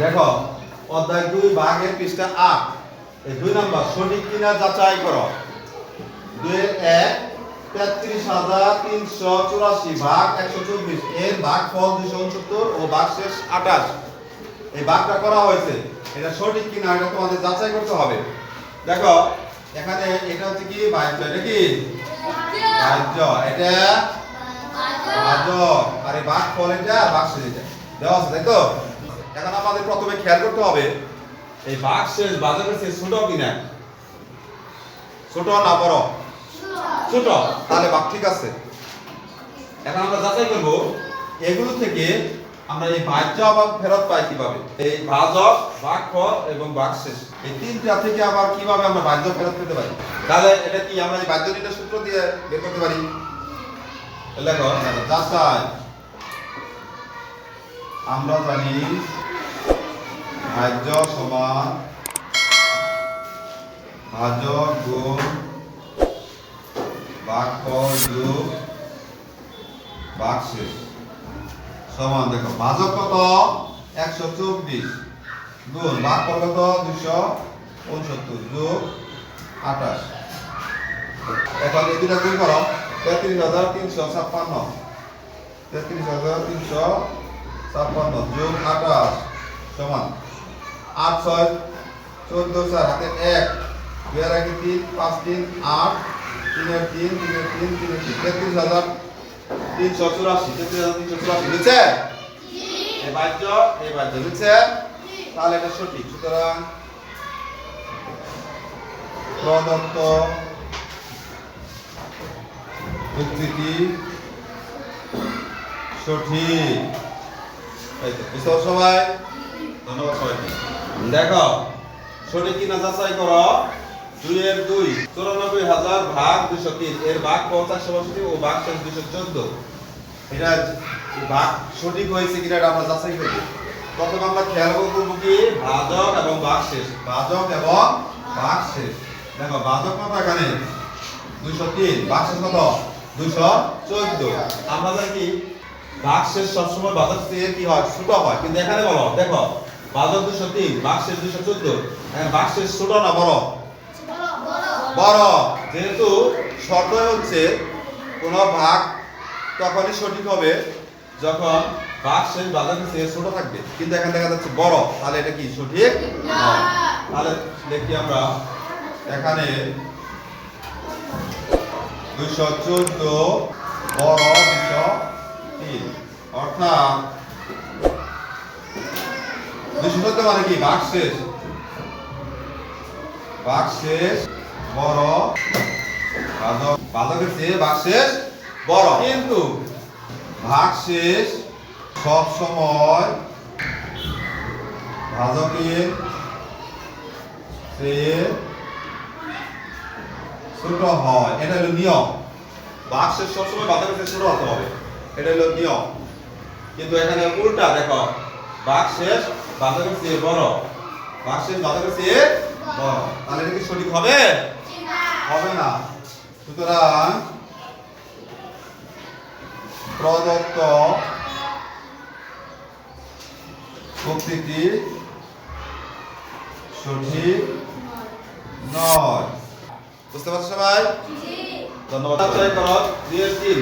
দেখো অধ্যায় দুই ভাগের পৃষ্ঠা আট। এই দুই নাম্বার সঠিক কিনা যাচাই করো। দুই এক তেত্রিশ হাজার তিনশো চুরাশি ভাগ একশো চব্বিশ। এর ভাগ ফল দুইশো উনসত্তর ও ভাগ শেষ আঠাশ। এই ভাগটা করা হয়েছে। এটা সঠিক কিনা এটা তোমাদের যাচাই করতে হবে। দেখো এখানে এটা হচ্ছে কি? বাহ্য এটা কি? বাহ্য। এটা ভাজক আর এই ভাগ ফল এটা ভাগ শেষ এটা। দেওয়া আছে তো? এখন আমাদের প্রথমে খেয়াল করতে হবে এই ভাগ শেষ ভাজকের শেষ ছোট কিনা? ছোট না বড়? ছোট। তাহলে ভাগ ঠিক আছে। এখন আমরা যাচাই করব এগুলো থেকে আমরা এই ভাজ্য আবার ফেরত পাই কীভাবে? এই ভাজক ভাগফল এবং ভাগশেষ এই তিনটা থেকে আবার কীভাবে আমরা ভাজ্য ফেরত পেতে পারি? তাহলে এটা কি আমরা এই ভাজ্য নির্ণয় সূত্র দিয়ে বের করতে পারি? দেখো, যাচাই। আমরা জানি ভাজ্য সমান ভাজক গুণ ভাগফল যোগ ভাগশেষ সমান, দেখো, ভাজক কত? একশো চব্বিশ। গুণ ভাগফল কত? দুশো উনসত্তর। যোগ আঠাশ। এখন এই দুটা গুণ করো। তেত্রিশ হাজার তিনশো ছাপ্পান্ন। তেত্রিশ হাজার তিনশো ছাপ্পান্ন। যোগ আঠাশ। সমান। আট ছয়, চোদ্দ চার, হাতে এক। আর একে তিন, পাঁচ তিন, আট। তিনের তিন তিনের তিন তিনের তিন। তেত্রিশ হাজার তিনশো চুরাশি, তেত্রিশ হাজার তিনশো চুরাশি। বুঝছে এই বাহ্য এই বাহ্য বুঝছে তাহলে এটা সঠিক। সুতরাং প্রদত্ত উদ্ধৃতি সঠিক। সবাই। ধন্যবাদ সবাইকে। দেখো, সঠিক কিনা যাচাই করো। দুইয়ের দুই, চুরানব্বই হাজার ভাগ দুশো তিন। এর ভাগ পঞ্চাশশো বাষট্টি ও ভাগ শেষ দুশো চোদ্দ। এটা ভাগ সঠিক হয়েছে কিনা আমরা যাচাই করব। প্রথমে আমরা খেয়াল করব কি? ভাজক এবং ভাগ শেষ। ভাজক এবং ভাগ শেষ। দেখো, ভাজক কত এখানে? দুশো তিন। ভাগ শেষ কত? দুশো চোদ্দ। আমরা কি? ভাগ শেষ সবসময় চেয়ে কি হয়? ছোট হয়। কিন্তু এখানে বলো, দেখো বাজার দুশো তিন শেষ দুশো চোদ্দ। ভাগ শেষ ছোট না বড়? বড়। যেহেতু শর্ত হচ্ছে, কোন ভাগ তখনই সঠিক হবে যখন শেষ বাজার চেয়ে ছোট থাকবে। কিন্তু এখানে দেখা যাচ্ছে বড়। তাহলে এটা কি, সঠিক? তাহলে দেখি আমরা এখানে দুইশো চোদ্দ, বড় দুশো তিন। অর্থাৎ চোদ্দ মানে কি? ভাগ শেষ। ভাগ শেষ, বড় চেয়ে ভাগ শেষ, বড়। কিন্তু ভাগ শেষ সব সময় ভাজকের চেয়ে ছোট হয়। এটা হলো নিয়ম। ভাগ শেষ সবসময় বাদকের চেয়ে ছোট হতে হবে। এটা হলো নিয়ম। কিন্তু এখানে উল্টা দেখো। ভাগ শেষ বাদকের চেয়ে বড়। শেষ বাদকের চেয়ে বড়। তাহলে এটা কি সঠিক হবে? হবে না। সুতরাং প্রদত্ত শক্তিটি সঠিক নয়। বুঝতে পারছ সবাই? ধন্যবাদ। করো। এর তিন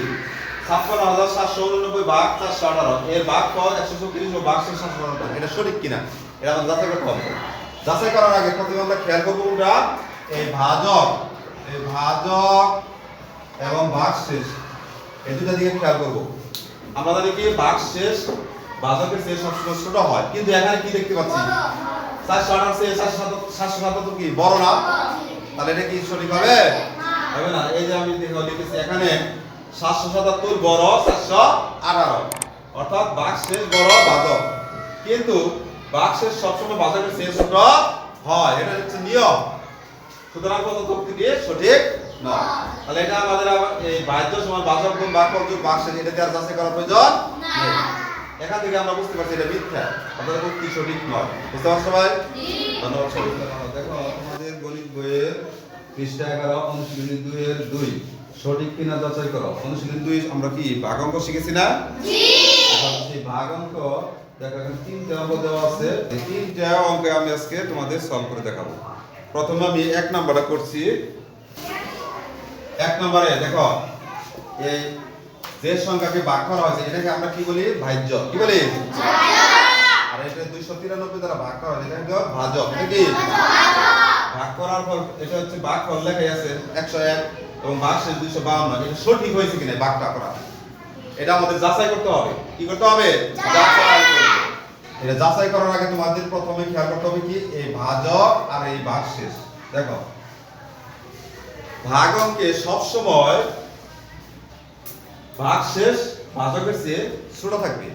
ছাপ্পান্ন হাজার সাতশো উননব্বই ভাগ চারশো আঠারো এর ভাগ ফল একশো চব্বিশ ও ভাগ শেষ সাতশো আঠারো এটা সঠিক কিনা? এটা আমাদের যাচাই করতে হবে। যাচাই করার আগে প্রথমে আমরা খেয়াল করব কোনটা? এই ভাজক এই ভাজক এবং ভাগ শেষ। এই দুটা দিকে খেয়াল করব। আমরা জানি কি ভাগ শেষ ভাজকের শেষ সবসময় ছোট হয়। কিন্তু এখানে কি দেখতে পাচ্ছি? চারশো আঠারো চেয়ে সাতশো সাতশো সাতাত্তর কি? বড় না? তাহলে এটা কি সঠিক হবে? হবে না। এই যে আমি লিখেছি এখানে সাতশো সাতাত্তর বড় চারশো আঠারো। অর্থাৎ বাঘ শেষ বড় বাদক। কিন্তু বাঘ শেষ সবসময় বাদকের শেষ ছোট হয়। এটা হচ্ছে নিয়ম। সুতরাং কত যুক্তি দিয়ে সঠিক নয়। তাহলে এটা আমাদের এই বাহ্য সমান বাচক গুণ বাক্য যোগ বাক শেষ এটা আর যাচাই করার প্রয়োজন? নেই। এখান থেকে আমরা বুঝতে পারছি এটা মিথ্যা। আপনাদের যুক্তি সঠিক নয়। বুঝতে পারছ সবাই ধন্যবাদ সবাই দেখো তোমাদের গণিত বইয়ের পৃষ্ঠা এগারো অনুশীলনী দুইয়ের দুই। সঠিক কিনা যাচাই করো। অনুশীলন দুই আমরা কি ভাগ অঙ্ক শিখেছি না? সেই ভাগ অঙ্ক দেখো এখানে তিনটা অঙ্ক দেওয়া আছে। এই তিনটা অঙ্কে আমি আজকে তোমাদের সলভ করে দেখাবো। প্রথমে আমি এক নাম্বারটা করছি। এক নম্বরে দেখো এই যে সংখ্যাকে ভাগ করা হয়েছে এটাকে আমরা কি বলি? ভাজ্য। কি বলি? আর এটা দুইশো তিরানব্বই দ্বারা ভাগ করা হয়েছে এটা ভাজক এটা কি? ভাগ করার পর এটা হচ্ছে ভাগ ফল লেখাই আছে একশো এক। এবং শেষ দুইশো বাউন্ন এটা সঠিক হয়েছে কিনা ভাগটা করা। এটা আমাদের যাচাই করতে হবে। কি করতে হবে? যাচাই! করতে হবে। এটা যাচাই করার আগে তোমাদের প্রথমে খেয়াল করতে হবে কি এই ভাজক আর এই ভাগ শেষ। দেখো। ভাগ অঙ্কে সবসময় ভাগ শেষ ভাজকের চেয়ে ছোট থাকবে।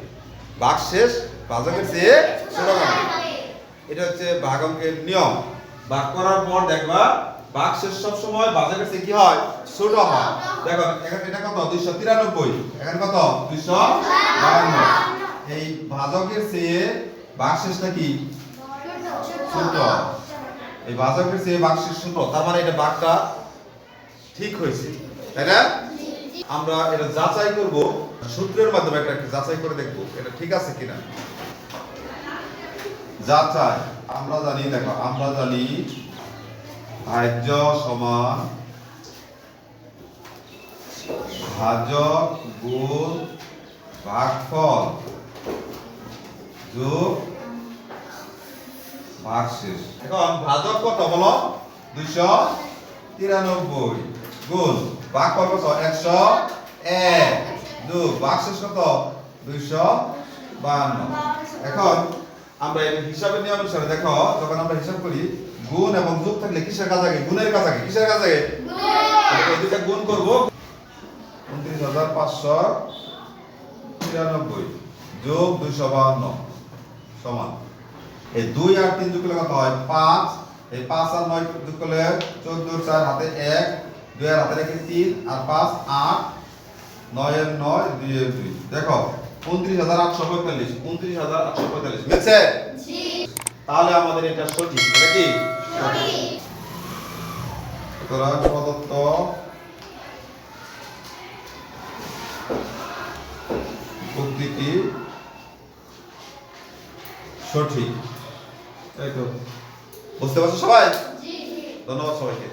ভাগ শেষ ভাজকের চেয়ে ছোট থাকবে। এটা হচ্ছে ভাগ অঙ্কের নিয়ম। ভাগ করার পর দেখবা শেষ সব সময় ভাজকের চেয়ে কি হয়? ছোট হয়। দেখো, এখানে এটা কত? দুইশো তিরানব্বই। এখানে কত? দুইশো বাহান্ন। এই ভাজকের চেয়ে ভাগ শেষটা কি? ছোট। এই ভাজকের চেয়ে ভাগ শেষ ছোট। তার মানে এটা ভাগটা ঠিক হয়েছে। তাই না? আমরা এটা যাচাই করব। সূত্রের মাধ্যমে একটা যাচাই করে দেখব এটা ঠিক আছে কিনা। যাচাই। আমরা জানি, দেখো, আমরা জানি ভাজ্য সমান ভাজক গুণ ভাগফল যোগ ভাগশেষ। এখন ভাজক কত বলো? দুইশো তিরানব্বই। গুণ ভাগফল কত? একশো এক। যোগ ভাগশেষ কত? দুইশো বাহান্ন। এখন আমরা হিসাবের নিয়ম অনুসারে দেখো, যখন আমরা হিসাব করি গুণ এবং যোগ থাকলে কিসের কাজ আগে? গুণের কাজ আগে। কিসের কাজ আগে? এই গুণ করব। উনত্রিশ হাজার পাঁচশো তিরানব্বই যোগ দুইশো বাহান্ন সমান। এই দুই আর তিন যোগ করলে কত হয়? পাঁচ। এই পাঁচ আর নয় যোগ করলে চোদ্দ চার হাতে এক দুই আর হাতে রেখে তিন আর পাঁচ আট নয় এর নয় দুই এর দুই। দেখো উনত্রিশ হাজার আটশো পঁয়তাল্লিশ উনত্রিশ হাজার আটশো পঁয়তাল্লিশ। মিলছে? তাহলে আমাদের এটা সঠিক। এটা কি? সুতরাং প্রদত্ত উক্তিটি সঠিক। তাই তো। বুঝতে পারছ সবাই? ধন্যবাদ সবাইকে।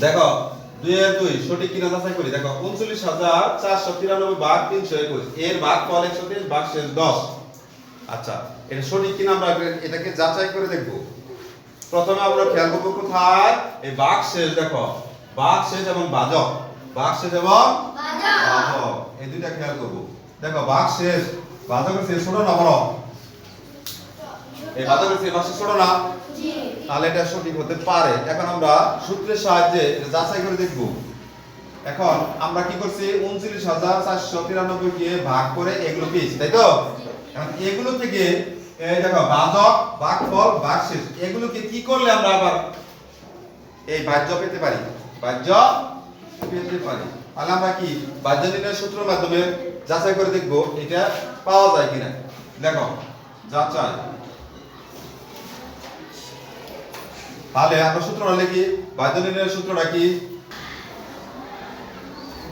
দেখো দুই এর দুই সঠিক কিনা যাচাই করি। দেখো উনচল্লিশ হাজার চারশো তিরানব্বই ভাগ তিনশো একুশ। এর ভাগ ফল একশো তিরিশ ভাগ শেষ দশ। আচ্ছা এটা সঠিক কিনা আমরা এটাকে- এটাকে যাচাই করে দেখব। প্রথমে আমরা খেয়াল করব কোথায়? এই ভাগ শেষ দেখো। ভাগ শেষ এবং বাজক। ভাগ শেষ এবং বাজক। এই দুইটা খেয়াল করব। দেখো ভাগ শেষ। বাজকের শেষ ছোট না বড়? এই বাজকের শেষ ভাগ ছোট না? তাহলে এটা সঠিক হতে পারে। এখন আমরা সূত্রের সাহায্যে এটা যাচাই করে দেখব। এখন আমরা কি করছি? উনত্রিশ হাজার চারশো তিরানব্বই কে ভাগ করে এগুলো পেয়েছি তাই তো? এখন এগুলো থেকে এই দেখো বাজক ভাগফল ভাগশেষ এগুলোকে কি করলে আমরা আবার এই বাহ্য পেতে পারি? বাহ্য পেতে পারি। তাহলে আমরা কি বাহ্য নির্ণয় সূত্রের মাধ্যমে যাচাই করে দেখব এটা পাওয়া যায় কিনা। দেখো, যাচাই। তাহলে আমরা সূত্রটা লিখি বাহ্য নির্ণয়ের সূত্রটা কি?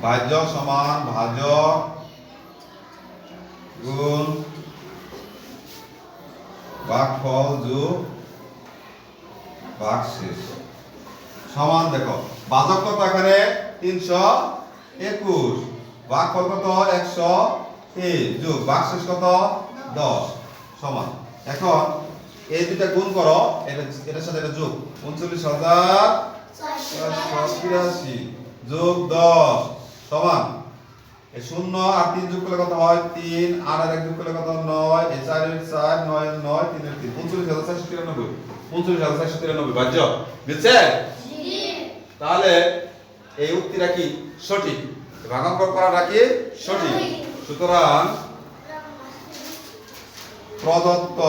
বাহ্য সমান ভাজক গুণ ভাগফল যোগ ভাগশেষ সমান দেখো ভাজক কত এখানে? তিনশো একুশ। ভাগফল কত? একশো তেইশ যোগ ভাগশেষ কত? দশ। সমান। এখন এই দুইটা গুণ করো এটা এটার সাথে এটা যোগ। উনচল্লিশ হাজার তিরাশি। যোগ দশ। সমান। শূন্য, আর তিন যোগ করলে কত হয়? তিন, আর আর এক যোগ করলে কত? নয়, এই চার এর চার, নয় নয়, তিন এর তিন। উনচল্লিশ হাজার চারশো তিরানব্বই। উনচল্লিশ হাজার চারশো তিরানব্বই। বাজ্য বুঝছে তাহলে এই উক্তিটা কি? সঠিক। ভাগাঙ্কর করাটা কি? সঠিক। সুতরাং প্রদত্ত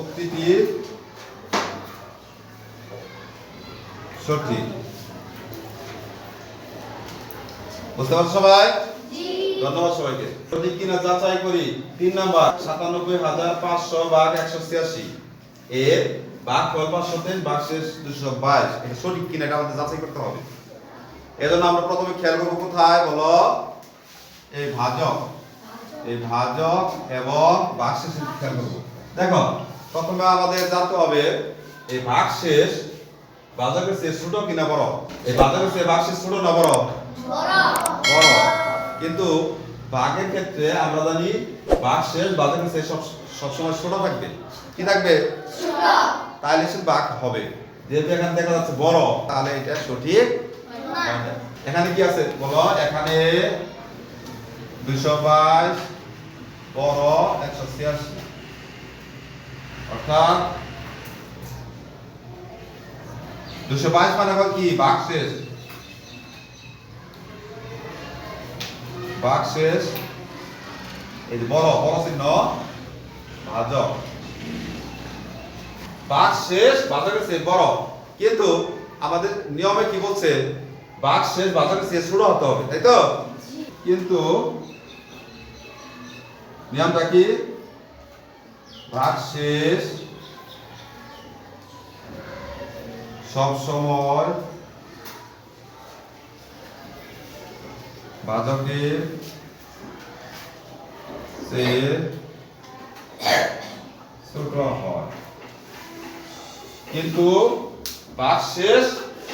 উক্তিটি সঠিক। বুঝতে পারছ সবাই? ধন্যবাদ সবাইকে। সঠিক কিনা যাচাই করি তিন নাম্বার সাতানব্বই হাজার পাঁচশো ভাগ একশো ছিয়াশি। এর ভাগ ফল পাঁচশো তেইশ ভাগ শেষ দুশো বাইশ। এটা সঠিক কিনা এটা আমাদের যাচাই করতে হবে। এজন্য আমরা প্রথমে খেয়াল করব কোথায় বলো? এই ভাজক। এই ভাজক এবং ভাগশেষের খেয়াল করব। দেখো প্রথমে আমাদের জানতে হবে এই ভাগশেষ ভাজকের চেয়ে ছোট কিনা বড়? এই ভাজকের চেয়ে ভাগশেষ ছোট না বড়? বড়। কিন্তু ভাগের ক্ষেত্রে আমরা জানি ভাগশেষ ভাজকের চেয়ে সব সবসময় ছোট থাকবে। কি থাকবে? তাহলে সে ভাগ হবে। যেহেতু এখানে দেখা যাচ্ছে বড় তাহলে এটা সঠিক এখানে কি আছে? বলো এখানে দুইশো বাইশ বড় একশো ছিয়াশি। অর্থাৎ দুশো বাইশ মানে কি? বাঘ শেষ। বাঘ শেষ এই যে বড় বড় চিহ্ন। ভাজক বাঘ শেষ বাজারের চেয়ে বড় কিন্তু আমাদের নিয়মে কি বলছে? বাঘ শেষ বাজারের চেয়ে ছোট হতে হবে, তাই তো? কিন্তু নিয়মটা কি? ভাগ শেষ। সব সময় বাজকের চেয়ে ছোট হয়। কিন্তু বাঘ শেষ,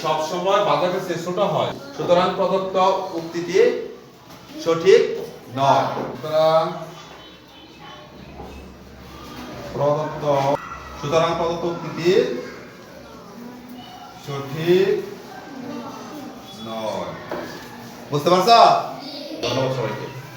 সব সময় বাজারের চেয়ে ছোট হয়। সুতরাং প্রদত্ত উক্তিটি সঠিক নয়। সুতরাং প্রদত্ত সুতরাং প্রদত্ত উক্তিটি সঠিক নয়। বুঝতে পারছ ধন্যবাদ সবাইকে